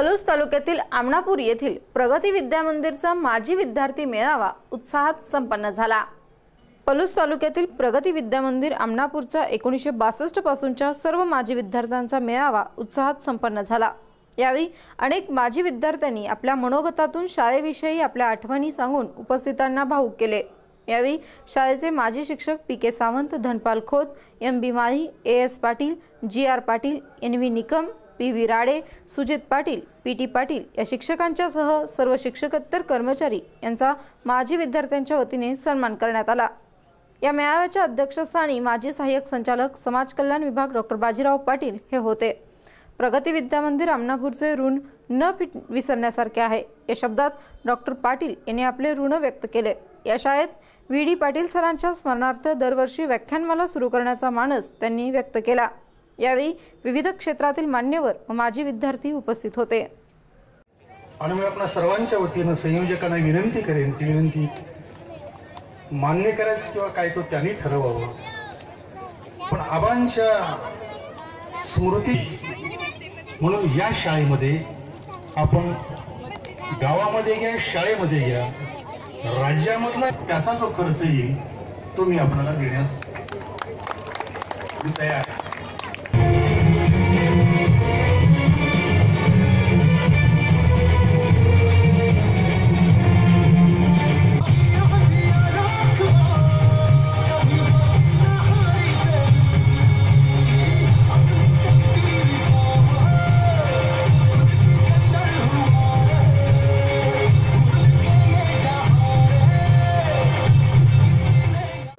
पलूस तालुक्यातील आमणापूर येथील प्रगती विद्या मंदिरचा माजी विद्यार्थी मेळावा उत्साहात संपन्न झाला. पलूस तालुक्यातील प्रगती विद्या मंदिर आमणापूरचा एकोणीसशे बासष्ट पासूनच्या सर्व माजी विद्यार्थ्यांचा मेळावा उत्साहात संपन्न झाला. यावेळी अनेक माजी विद्यार्थ्यांनी आपल्या मनोगतातून शाळेविषयी आपल्या आठवणी सांगून उपस्थितांना भाऊक केले. यावेळी शाळेचे माजी शिक्षक P K Sawant Dhanpal Khot M B Mali A S Patil G R Patil N V Nikam P V Rade Sujit Patil P T Patil या शिक्षकांच्यासह सर्व शिक्षकोत्तर कर्मचारी यांचा माजी विद्यार्थ्यांच्या वतीने सन्मान करण्यात आला. या मेळाव्याच्या अध्यक्षस्थानी माजी सहाय्यक संचालक समाज कल्याण विभाग डॉक्टर बाजीराव पाटील हे होते. प्रगती विद्या मंदिर आमनापूरचे ऋण न फिट विसरण्यासारखे आहे. या शब्दात डॉक्टर पाटील यांनी आपले ऋण व्यक्त केले. या शाळेत व्ही डी पाटील सरांच्या स्मरणार्थ दरवर्षी व्याख्यानमाला सुरू करण्याचा मानस त्यांनी व्यक्त केला. यावेळी विविध क्षेत्रातील मान्यवर व माजी विद्यार्थी उपस्थित होते. आणि मी आपल्या सर्वांच्या वतीनं संयोजकांना विनंती करेन ती विनंती मान्य करायचं किंवा काय तो त्यांनी ठरवावं. पण आबांच्या स्मृतीच म्हणून या शाळेमध्ये आपण गावामध्ये घ्या शाळेमध्ये घ्या राज्यामधला त्याचा जो खर्च येईल तो मी आपल्याला देण्यास मी तयार आहे.